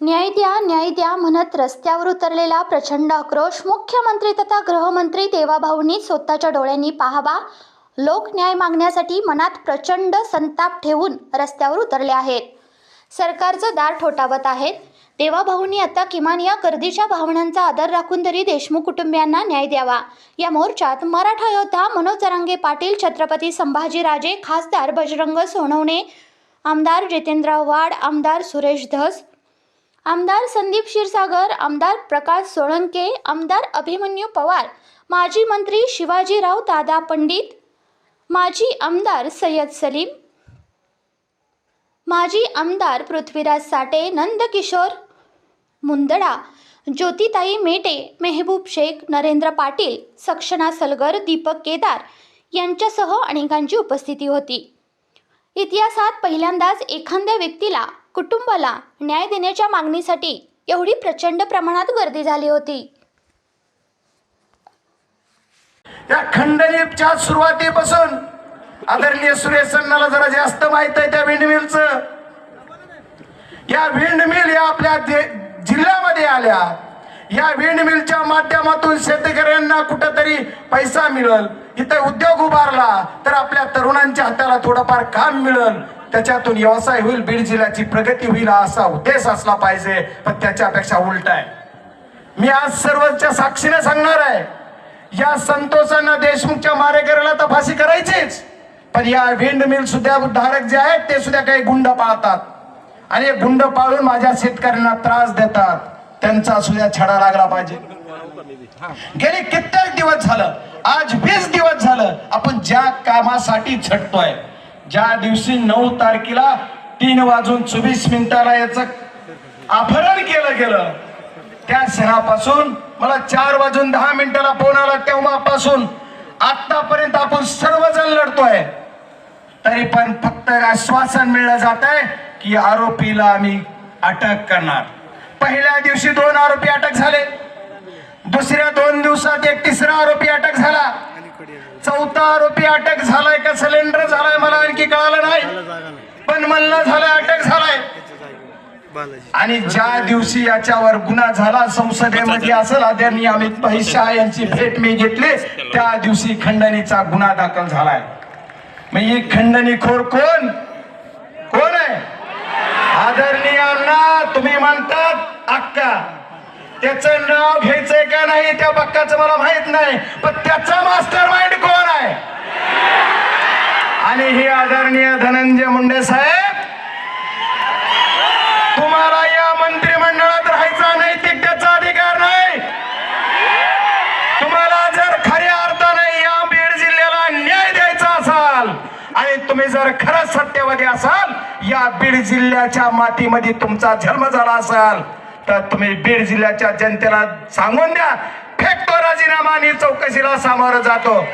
न्याय द्या न्याय द्या म्हणत रस्त्यावर उतरलेला प्रचंड आक्रोश मुख्यमंत्री तथा गृहमंत्री देवाभाऊंनी स्वतःच्या डोळ्यांनी पाहावा. लोक न्याय मागण्यासाठी मनात प्रचंड संताप ठेवून रस्त्यावर उतरले आहेत. सरकारचं दार ठोठावत आहेत. देवाभाऊंनी आता किमान या गर्दीच्या भावनांचा आदर राखून तरी देशमुख कुटुंबियांना न्याय द्यावा. या मोर्चात मराठा योद्धा मनोज जरांगे पाटील छत्रपती संभाजीराजे खासदार बजरंग सोनवणे आमदार जितेंद्र वाड आमदार सुरेश धस आमदार संदीप क्षीरसागर आमदार प्रकाश सोळंके आमदार अभिमन्यू पवार माजी मंत्री शिवाजीराव दादा पंडित माजी आमदार सय्यद सलीम माजी आमदार पृथ्वीराज साठे नंदकिशोर मुंदडा ज्योतिताई मेटे मेहबूब शेख नरेंद्र पाटील सक्षणा सलगर दीपक केदार यांच्यासह अनेकांची उपस्थिती होती. इतिहासात पहिल्यांदाच एखाद्या व्यक्तीला कुटुंबाला न्याय देण्याच्या मागणीसाठी एवढी प्रचंड प्रमाणात गर्दी झाली होती. या खंडलेपच्या सुरुवातीपासून आदरणीय सुरेश अण्णाला जरा जास्त माहीत आहे त्या विंडमिलचं या विंडमिल या आपल्या जिल्ह्यामध्ये आल्या. या विंडमिलच्या माध्यमातून शेतकऱ्यांना कुठंतरी पैसा मिळल. इथे उद्योग उभारला तर आपल्या तरुणांच्या हाताला थोडंफार काम मिळल. त्याच्यातून व्यवसाय होईल बीड जिल्ह्याची प्रगती होईल असा उद्देश असला पाहिजे पण त्याच्यापेक्षा उलट आहे. मी आज सर्वच्या साक्षीने सांगणार आहे या संतोषांना देशमुखच्या मारेकऱ्याला तर फाशी करायचीच पण या विंड मिल सुद्धा धारक जे आहेत ते सुद्धा काही गुंड पाळतात. आणि हे गुंड पाळून माझ्या शेतकऱ्यांना त्रास देतात. त्यांचा सुद्धा छडा लागला पाहिजे. गेले कित्येक दिवस झालं आज वीस दिवस झालं आपण ज्या कामासाठी झटतोय ज्या दिवशी नऊ तारखेला तीन वाजून चोवीस मिनिटाला याच अपहरण केलं गेलं त्या सणापासून मला चार वाजून दहा मिनिटाला फोन आला तेव्हापासून आतापर्यंत आपण सर्वजण लढतोय. तरी पण फक्त आश्वासन मिळलं जात आहे की आरोपीला आम्ही अटक करणार. पहिल्या दिवशी दोन आरोपी अटक झाले. दुसऱ्या दोन दिवसात एक तिसरा आरोपी अटक झाला. चौथा आरोपी अटक झालाय का? सिलेंडर झालाय मला आणखी कळालं नाही. पण मला झालाय अटक झालाय. आणि ज्या दिवशी याच्यावर गुन्हा झाला संसदेमध्ये असेल आदरणीय अमित भाई शाह यांची भेट मी घेतली. त्या दिवशी खंडणीचा गुन्हा दाखल झालाय. मग ही खंडणीखोर कोण? कोण आहे? आदरणीय अण्णा तुम्ही म्हणतात अक्का. त्याचं नाव घ्यायचंय का नाही त्या बक्काचं मला माहीत नाही पण त्याचा मास्टर माइंड कोण आहे? आणि हे आदरणीय धनंजय मुंडे साहेब तुम्हाला या मंत्रिमंडळात राहायचा नैतिकतेचा अधिकार नाही. तुम्हाला जर खऱ्या अर्थाने या बीड जिल्ह्याला न्याय द्यायचा असाल आणि तुम्ही जर खरंच सत्यवादी असाल या बीड जिल्ह्याच्या मातीमध्ये तुमचा जन्म झाला असाल. तर तुम्ही बीड जिल्ह्याच्या जनतेला सांगून द्या. फेकतो राजीनामा आणि चौकशीला सामोरं जातो.